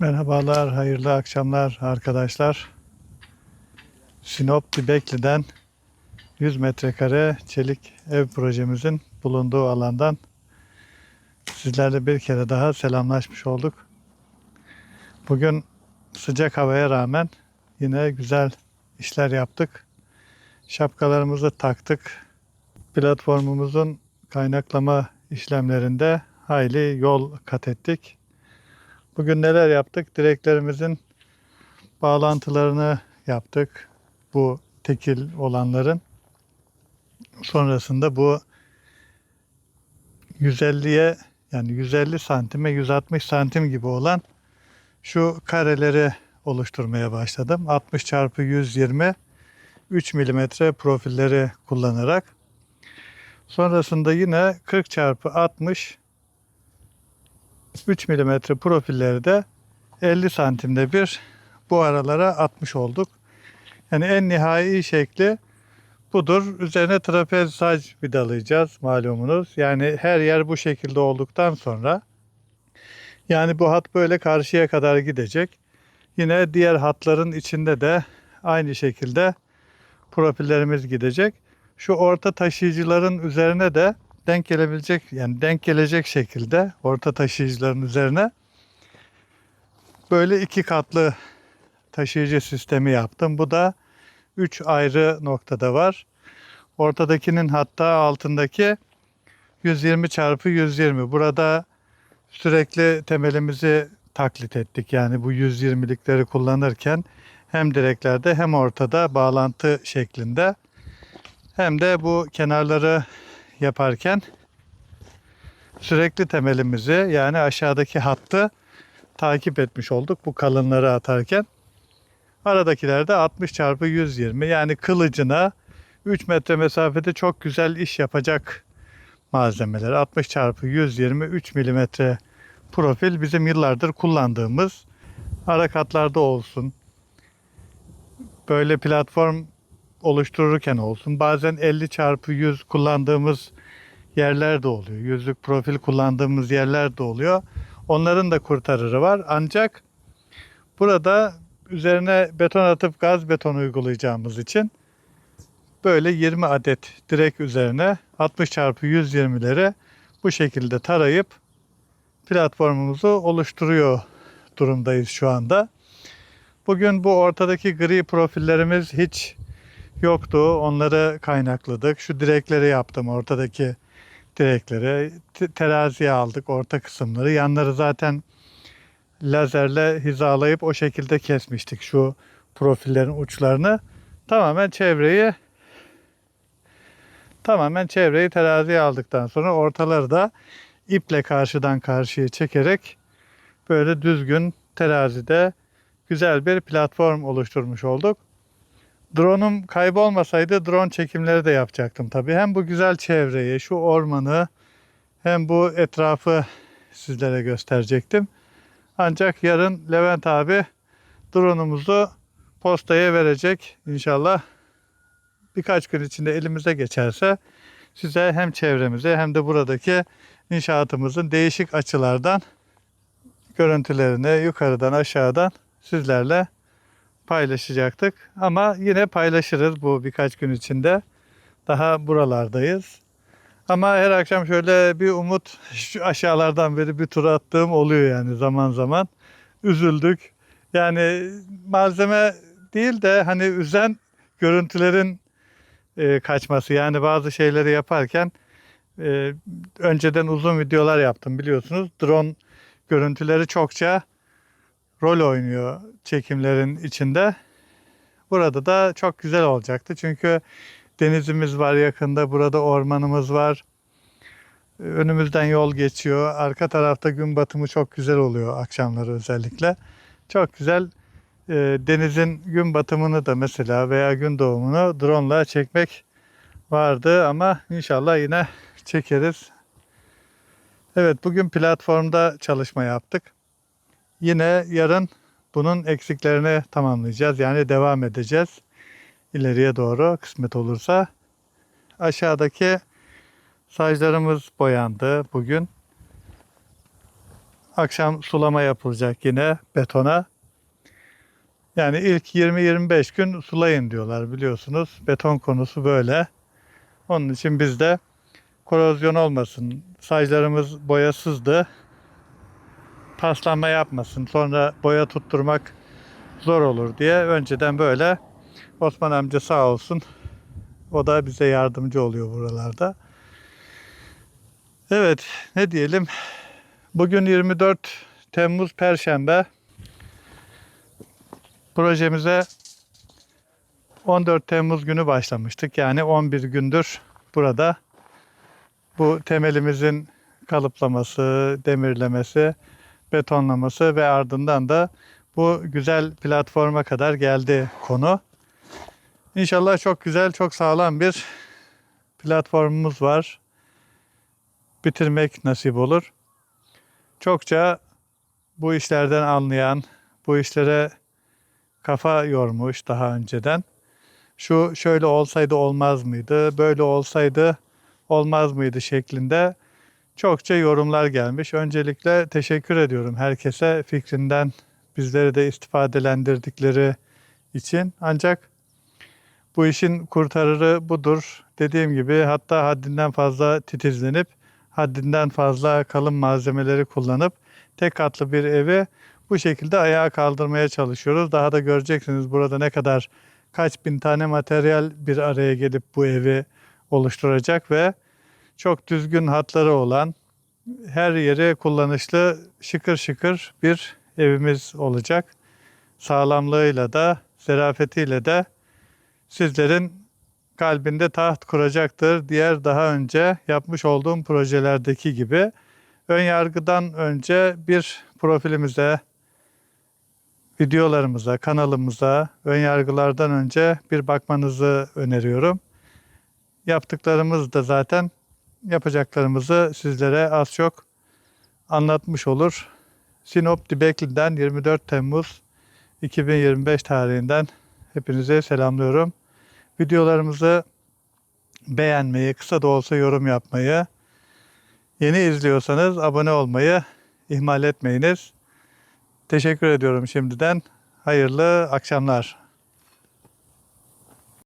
Merhabalar, hayırlı akşamlar arkadaşlar. Sinop Dibekli'den 100 metrekare çelik ev projemizin bulunduğu alandan sizlerle bir kere daha selamlaşmış olduk. Bugün sıcak havaya rağmen yine güzel işler yaptık. Şapkalarımızı taktık. Platformumuzun kaynaklama işlemlerinde hayli yol kat ettik. Bugün neler yaptık? Direklerimizin bağlantılarını yaptık. Bu tekil olanların. Sonrasında bu 150'ye yani 150 santime 160 santim gibi olan şu kareleri oluşturmaya başladım. 60 çarpı 120 3 milimetre profilleri kullanarak. Sonrasında yine 40 çarpı 60 3 mm profilleri de 50 santimde bir bu aralara atmış olduk. Yani en nihai şekli budur. Üzerine trapez sac vidalayacağız malumunuz. Yani her yer bu şekilde olduktan sonra yani bu hat böyle karşıya kadar gidecek. Yine diğer hatların içinde de aynı şekilde profillerimiz gidecek. Şu orta taşıyıcıların üzerine de denk gelebilecek yani denk gelecek şekilde orta taşıyıcıların üzerine böyle iki katlı taşıyıcı sistemi yaptım. Bu da 3 ayrı noktada var. Ortadakinin hatta altındaki 120 çarpı 120. Burada sürekli temelimizi taklit ettik. Yani bu 120'likleri kullanırken hem direklerde hem ortada bağlantı şeklinde hem de bu kenarları yaparken sürekli temelimizi yani aşağıdaki hattı takip etmiş olduk bu kalınları atarken. Aradakilerde 60 çarpı 120 yani kılıcına 3 metre mesafede çok güzel iş yapacak malzemeler. 60 çarpı 120 3 milimetre profil bizim yıllardır kullandığımız ara katlarda olsun. Böyle platform oluştururken olsun. Bazen 50 çarpı 100 kullandığımız yerler de oluyor. Yüzlük profil kullandığımız yerler de oluyor. Onların da kurtarırı var. Ancak burada üzerine beton atıp gaz beton uygulayacağımız için böyle 20 adet direk üzerine 60 çarpı 120'leri bu şekilde tarayıp platformumuzu oluşturuyor durumdayız şu anda. Bugün bu ortadaki gri profillerimiz hiç yoktu. Onları kaynakladık. Şu direkleri yaptım ortadaki direkleri. Te- Teraziye aldık orta kısımları. Yanları zaten lazerle hizalayıp o şekilde kesmiştik şu profillerin uçlarını. Tamamen çevreyi tamamen çevreyi teraziye aldıktan sonra ortaları da iple karşıdan karşıya çekerek böyle düzgün terazide güzel bir platform oluşturmuş olduk. Drone'um kaybolmasaydı drone çekimleri de yapacaktım tabii. Hem bu güzel çevreyi, şu ormanı hem bu etrafı sizlere gösterecektim. Ancak yarın Levent abi drone'umuzu postaya verecek inşallah. Birkaç gün içinde elimize geçerse size hem çevremize hem de buradaki inşaatımızın değişik açılardan görüntülerini yukarıdan aşağıdan sizlerle paylaşacaktık. Ama yine paylaşırız bu birkaç gün içinde. Daha buralardayız. Ama her akşam şöyle bir umut şu aşağılardan beri bir tur attığım oluyor yani zaman zaman. Üzüldük. Yani malzeme değil de hani üzen görüntülerin e, kaçması. Yani bazı şeyleri yaparken e, önceden uzun videolar yaptım biliyorsunuz. Drone görüntüleri çokça rol oynuyor çekimlerin içinde. Burada da çok güzel olacaktı. Çünkü denizimiz var yakında. Burada ormanımız var. Önümüzden yol geçiyor. Arka tarafta gün batımı çok güzel oluyor akşamları özellikle. Çok güzel e, denizin gün batımını da mesela veya gün doğumunu drone ile çekmek vardı ama inşallah yine çekeriz. Evet bugün platformda çalışma yaptık. Yine yarın bunun eksiklerini tamamlayacağız. Yani devam edeceğiz. İleriye doğru kısmet olursa. Aşağıdaki saclarımız boyandı bugün. Akşam sulama yapılacak yine betona. Yani ilk 20-25 gün sulayın diyorlar biliyorsunuz. Beton konusu böyle. Onun için biz de korozyon olmasın. Saclarımız boyasızdı. Paslanma yapmasın. Sonra boya tutturmak zor olur diye önceden böyle Osman amca sağ olsun. O da bize yardımcı oluyor buralarda. Evet ne diyelim. Bugün 24 Temmuz Perşembe. Projemize 14 Temmuz günü başlamıştık. Yani 11 gündür burada. Bu temelimizin kalıplaması, demirlemesi, betonlaması ve ardından da bu güzel platforma kadar geldi konu. İnşallah çok güzel, çok sağlam bir platformumuz var. Bitirmek nasip olur. Çokça bu işlerden anlayan, bu işlere kafa yormuş daha önceden. Şu şöyle olsaydı olmaz mıydı, böyle olsaydı olmaz mıydı şeklinde çokça yorumlar gelmiş. Öncelikle teşekkür ediyorum herkese fikrinden bizleri de istifadelendirdikleri için. Ancak bu işin kurtarırı budur. Dediğim gibi hatta haddinden fazla titizlenip haddinden fazla kalın malzemeleri kullanıp tek katlı bir evi bu şekilde ayağa kaldırmaya çalışıyoruz. Daha da göreceksiniz burada ne kadar kaç bin tane materyal bir araya gelip bu evi oluşturacak ve çok düzgün hatları olan her yeri kullanışlı şıkır şıkır bir evimiz olacak. Sağlamlığıyla da zarafetiyle de sizlerin kalbinde taht kuracaktır. Diğer daha önce yapmış olduğum projelerdeki gibi ön yargıdan önce bir profilimize, videolarımıza, kanalımıza ön yargılardan önce bir bakmanızı öneriyorum. Yaptıklarımız da zaten yapacaklarımızı sizlere az çok anlatmış olur. Sinop Dibekli'den 24 Temmuz 2025 tarihinden hepinize selamlıyorum. Videolarımızı beğenmeyi, kısa da olsa yorum yapmayı, yeni izliyorsanız abone olmayı ihmal etmeyiniz. Teşekkür ediyorum şimdiden. Hayırlı akşamlar.